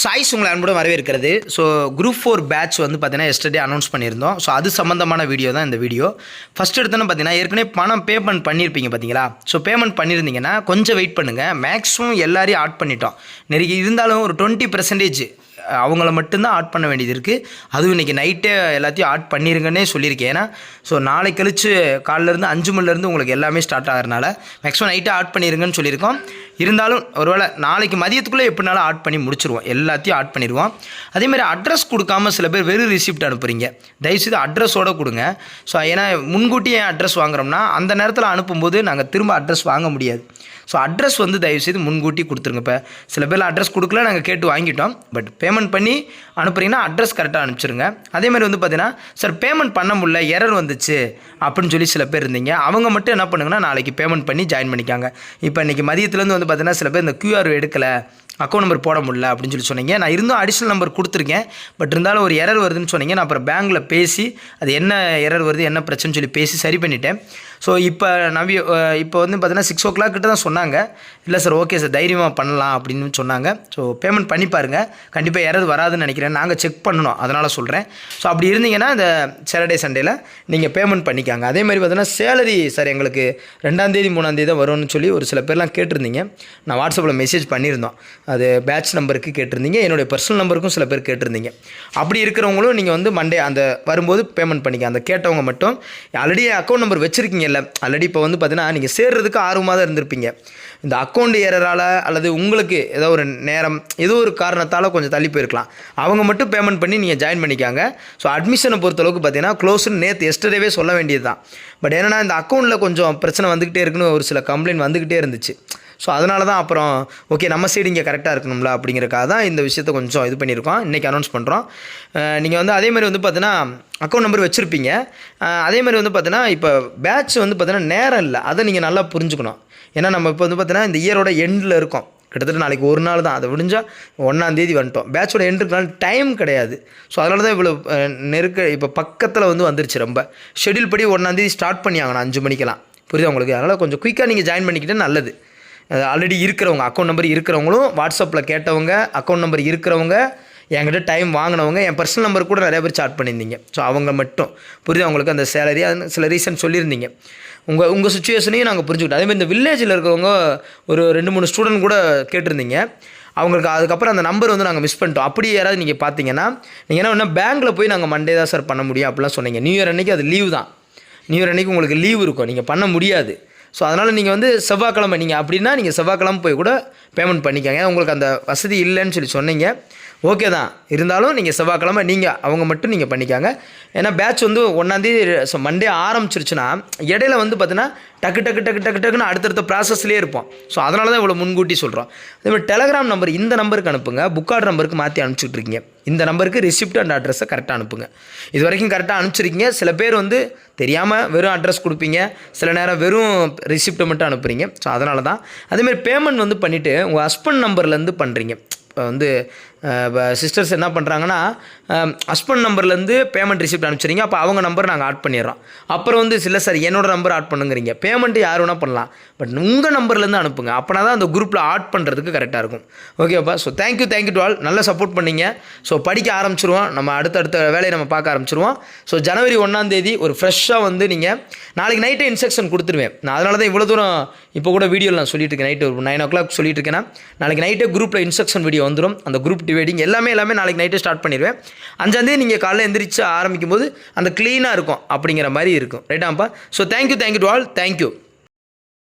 Choice உங்களை அன்புடன் வரவேற்கிறது. ஸோ குரூப் ஃபோர் பேட்ச் வந்து பார்த்தீங்கன்னா எஸ்டர்டே அனௌன்ஸ் பண்ணியிருந்தோம். ஸோ அது சம்மந்தமான வீடியோ தான் இந்த வீடியோ ஃபஸ்ட் எடுத்தோன்னு பார்த்தீங்கன்னா ஏற்கனவே பணம் பேமெண்ட் பண்ணியிருப்பீங்க பார்த்தீங்களா? ஸோ பேமெண்ட் பண்ணியிருந்தீங்கன்னா கொஞ்சம் வெயிட் பண்ணுங்கள் மேக்ஸிமம் எல்லாரையும் ஆட் பண்ணிட்டோம். நிறைய இருந்தாலும் ஒரு டுவெண்ட்டி பர்சன்டேஜ் அவங்கள மட்டும்தான் ஆட் பண்ண வேண்டியது இருக்குது அதுவும் இன்றைக்கி நைட்டே எல்லாத்தையும் ஆட் பண்ணிருங்கன்னே சொல்லியிருக்கேன். ஏன்னா ஸோ நாளை கழிச்சு காலிலேருந்து அஞ்சு மணிலேருந்து உங்களுக்கு எல்லாமே ஸ்டார்ட் ஆகிறனால மேக்ஸிமம் நைட்டே ஆட் பண்ணிருங்கன்னு சொல்லியிருக்கோம். இருந்தாலும் ஒருவேளை நாளைக்கு மதியத்துக்குள்ளே எப்படினாலும் ஆட் பண்ணி முடிச்சிருவோம். எல்லாத்தையும் ஆட் பண்ணிடுவோம் அதேமாதிரி அட்ரஸ் கொடுக்காம சில பேர் வெறும் ரிசிப்ட் அனுப்புகிறீங்க தயவுசெய்து அட்ரஸோடு கொடுங்க. ஸோ ஏன்னா முன்கூட்டியே அட்ரஸ் வாங்குறோம்னா அந்த நேரத்தில் அனுப்பும்போது நாங்கள் திரும்ப அட்ரஸ் வாங்க முடியாது. ஸோ அட்ரஸ் வந்து தயவுசெய்து முன்கூட்டி கொடுத்துருங்க. இப்போ சில பேர் அட்ரஸ் கொடுக்கல நாங்கள் கேட்டு வாங்கிட்டோம். பட் பேமெண்ட் பண்ணி அனுப்புகிறீங்கன்னா அட்ரஸ் கரெக்டாக அனுப்பிச்சிருங்க. அதே மாதிரி வந்து பார்த்தீங்கன்னா சார் பேமெண்ட் பண்ண முடியல எரர் வந்துச்சு. அப்படின்னு சொல்லி சில பேர் இருந்தீங்க. அவங்க மட்டும் என்ன பண்ணுங்கன்னா நாளைக்கு பேமெண்ட் பண்ணி ஜாயின் பண்ணிக்காங்க. இப்போ இன்றைக்கி மதியத்துலேருந்து வந்து பார்த்தீங்கன்னா சில பேர் இந்த க்யூஆர் எடுக்கலை. அக்கௌண்ட் நம்பர் போட முடியல அப்படின்னு சொல்லி சொன்னீங்க. நான் இருந்தும் அடிஷ்னல் நம்பர் கொடுத்துருக்கேன். பட் இருந்தாலும் ஒரு எரர் வருதுன்னு சொன்னீங்க. நான் அப்புறம் பேங்க்கில் பேசி அது என்ன எரர் வருது என்ன பிரச்சனைன்னு சொல்லி பேசி சரி பண்ணிட்டேன். ஸோ இப்போ நவி இப்போ வந்து பார்த்தீங்கன்னா சிக்ஸ் ஓ கிளாக் கிட்ட தான் சொன்னாங்க. இல்லை சார் ஓகே சார் தைரியமாக பண்ணலாம் அப்படின்னு சொன்னாங்க. ஸோ பேமெண்ட் பண்ணி பாருங்கள் கண்டிப்பாக எரர் வராதுன்னு நினைக்கிறேன். நாங்கள் செக் பண்ணணும். அதனால் சொல்கிறேன் ஸோ அப்படி இருந்தீங்கன்னா இந்த சாட்டர்டே சண்டேல நீங்கள் பேமெண்ட் பண்ணிக்காங்க. அதே மாதிரி பார்த்தீங்கன்னா சேலரி சார் எங்களுக்கு ரெண்டாந்தேதி மூணாந்தேதி தான் வரும்னு சொல்லி ஒரு சில பேர்லாம் கேட்டிருந்தீங்க. நான் வாட்ஸ்அப்பில் மெசேஜ் பண்ணியிருந்தோம். அது பேட்ச் நம்பருக்கு கேட்டிருந்தீங்க. என்னுடைய பர்சனல் நம்பருக்கும் சில பேர் கேட்டிருந்தீங்க. அப்படி இருக்கிறவங்களும் நீங்கள் வந்து மண்டே அந்த வரும்போது பேமெண்ட் பண்ணிக்க அந்த கேட்டவங்க மட்டும் ஆல்ரெடி அக்கௌண்ட் நம்பர் வச்சுருக்கீங்கல்ல. ஆல்ரெடி இப்போ வந்து பார்த்தீங்கன்னா நீங்கள் சேர்றதுக்கு ஆர்வமாக தான் இருந்திருப்பீங்க. இந்த அக்கௌண்ட் ஏறரால் அல்லது உங்களுக்கு ஏதோ ஒரு நேரம் ஏதோ ஒரு காரணத்தால் கொஞ்சம் தள்ளி போயிருக்கலாம். அவங்க மட்டும் பேமெண்ட் பண்ணி நீங்கள் ஜாயின் பண்ணிக்காங்க. ஸோ அட்மிஷனை பொறுத்தளவுக்கு பார்த்தீங்கன்னா க்ளோஸ்னு நேற்று எஸ்டர்டேவே சொல்ல வேண்டியது தான் பட் என்னென்னா இந்த அக்கௌண்ட்டில் கொஞ்சம் பிரச்சனை வந்துக்கிட்டே இருக்குன்னு ஒரு சில கம்ப்ளைண்ட் வந்துக்கிட்டே இருந்துச்சு. ஸோ அதனால தான் அப்புறம் ஓகே நம்ம சைடு இங்கே கரெக்டாக இருக்கணும்ல அப்படிங்கிறக்காக தான் இந்த விஷயத்த கொஞ்சம் இது பண்ணியிருக்கோம். இன்றைக்கி அனௌன்ஸ் பண்ணுறோம் நீங்கள் வந்து அதே மாதிரி வந்து பார்த்தீங்கன்னா அக்கௌண்ட் நம்பர் வச்சுருப்பீங்க. அதே மாதிரி வந்து பார்த்தீங்கன்னா இப்போ பேட்ச் வந்து பார்த்தீங்கன்னா நேரம் இல்லை. அதை நீங்கள் நல்லா புரிஞ்சுக்கணும். ஏன்னா நம்ம இப்போ வந்து பார்த்தீங்கன்னா இந்த இயரோட எண்டில் இருக்கோம். கிட்டத்தட்ட நாளைக்கு ஒரு நாள் தான். அதை முடிஞ்சால் ஒன்றாந்தேதி வந்துட்டோம். பேட்சோட எண்ட் டைம் கிடையாது. ஸோ அதனால தான் இவ்வளோ நெருக்க இப்போ பக்கத்தில் வந்து வந்துருச்சு ரொம்ப. ஷெடியூல் படி ஒன்றாந்தேதி ஸ்டார்ட் பண்ணியாங்கண்ணா அஞ்சு மணிக்கெல்லாம். புரியுதா உங்களுக்கு? அதனால் கொஞ்சம் குயிக்காக நீங்கள் ஜாயின் பண்ணிக்கிட்டே நல்லது. ஆல்ரெடி இருக்கிறவங்க அக்கௌண்ட் நம்பர் இருக்கிறவங்களும் வாட்ஸ்அப்பில் கேட்டவங்க அக்கௌண்ட் நம்பர் இருக்கிறவங்க என்கிட்ட டைம் வாங்கினவங்க என் பர்சனல் நம்பர் கூட நிறைய பேர் சாட் பண்ணியிருந்தீங்க. ஸோ அவங்க மட்டும். புரியுது அவங்களுக்கு அந்த சேலரி அது சில ரீசன் சொல்லியிருந்தீங்க. உங்கள் உங்கள் சுச்சுவேஷனையும் நாங்கள் புரிஞ்சுக்கிட்டோம். அதேமாதிரி இந்த வில்லேஜில் இருக்கிறவங்க ஒரு ரெண்டு மூணு ஸ்டூடெண்ட் கூட கேட்டிருந்தீங்க. அவங்களுக்கு அதுக்கப்புறம் அந்த நம்பர் வந்து நாங்கள் மிஸ் பண்ணிட்டோம். அப்படி யாராவது நீங்கள் பார்த்தீங்கன்னா நீங்கள் என்ன பண்ணால் பேங்க்கில் போய் நாங்கள் மண்டே தான் சார் பண்ண முடியும் அப்படிலாம் சொன்னீங்க. நியூ இயர் அன்றைக்கி அது லீவ் தான். நியூ இயர் அன்றைக்கி உங்களுக்கு லீவ் இருக்கும். நீங்கள் பண்ண முடியாது. ஸோ அதனால் நீங்கள் வந்து செவ்வாய்க்கிழமை நீங்கள் அப்படின்னா நீங்கள் செவ்வாய்க்கிழமை போய் கூட பேமெண்ட் பண்ணிக்கோங்க. உங்களுக்கு அந்த வசதி இல்லைன்னு சொல்லி சொன்னீங்க. ஓகே தான். இருந்தாலும் நீங்கள் செவ்வாய்க்கிழமை நீங்கள் அவங்க மட்டும் நீங்கள் பண்ணிக்காங்க. ஏன்னா பேட்ச் வந்து ஒன்றாந்தேதி ஸோ மண்டே ஆரம்பிச்சிருச்சுன்னா இடையில வந்து பார்த்தீங்கன்னா டக்கு டக்கு டக்கு டக்கு டக்குன்னு அடுத்தடுத்த ப்ராசஸ்லேயே இருப்போம். ஸோ அதனால தான் இவ்வளோ முன்கூட்டி சொல்கிறோம் அதேமாதிரி டெலகிராம் நம்பர் இந்த நம்பருக்கு அனுப்புங்க. புக் ஆர்டர் நம்பருக்கு மாற்றி அனுப்பிச்சிட்ருக்கீங்க இந்த நம்பருக்கு ரிசிப்ட் அண்ட் அட்ரஸை கரெக்டாக அனுப்புங்க. இது வரைக்கும் கரெக்டாக அனுப்பிச்சிருக்கீங்க. சில பேர் வந்து தெரியாமல் வெறும் அட்ரஸ் கொடுப்பீங்க. சில நேரம் வெறும் ரிசிப்ட்டை மட்டும் அனுப்புகிறீங்க ஸோ அதனால தான் அதேமாதிரி பேமெண்ட் வந்து பண்ணிவிட்டு உங்கள் ஹஸ்பண்ட் நம்பர்லேருந்து பண்ணுறீங்க இப்போ வந்து சிஸ்டர்ஸ் என்ன பண்ணுறாங்கன்னா ஹஸ்பண்ட் நம்பர்லேருந்து பேமெண்ட் ரிசிப்ட் அனுப்பிச்சிடுங்க அப்போ அவங்க நம்பர் நாங்கள் ஆட் பண்ணிடுறோம். அப்புறம் வந்து இல்லை சார் என்னோடய நம்பர் ஆட் பண்ணுங்கிறீங்க. பேமெண்ட் யார் வேணால் பண்ணலாம். பட் உங்கள் நம்பர்லேருந்து அனுப்புங்க. அப்போனா தான் அந்த குரூப்பில் ஆட் பண்ணுறதுக்கு கரெக்டாக இருக்கும். ஓகேப்பா so thank you thank you to all நல்லா சப்போர்ட் பண்ணீங்க. ஸோ படிக்க ஆரம்பிச்சிருவோம். நம்ம அடுத்தடுத்த வேலையை நம்ம பார்க்க ஆரம்பிச்சிருவோம். ஸோ ஜனவரி ஒன்றாந்தேதி ஒரு ஃப்ரெஷ்ஷாக வந்து நீங்கள் நாளைக்கு நைட்டே இன்ஸ்ட்ரக்ஷன் கொடுத்துருவேன். நான் அதனால தான் இவ்வளோ தூரம் இப்போ கூட வீடியோவில் நான் சொல்லிட்டு இருக்கேன். நைட்டு ஒரு நைன் ஓ கிளாக் சொல்லிட்டு இருக்கேன்னா நாளைக்கு நைட்டே குரூப்பில் இன்ஸ்ட்ரக்ஷன் வீடியோ வந்துடும் அந்த குரூப் வெட்டிங் எல்லாமே எல்லாமே நாளைக்கு நைட்டு ஸ்டார்ட் பண்ணிடுவேன். அஞ்சாந்தேதி நீங்கள் காலையில் எந்திரிச்சு ஆரம்பிக்கும் போது அந்த க்ளீனாக இருக்கும். அப்படிங்கிற மாதிரி இருக்கும். ரைட்டாம்ப்பா so thank you thank you to all thank you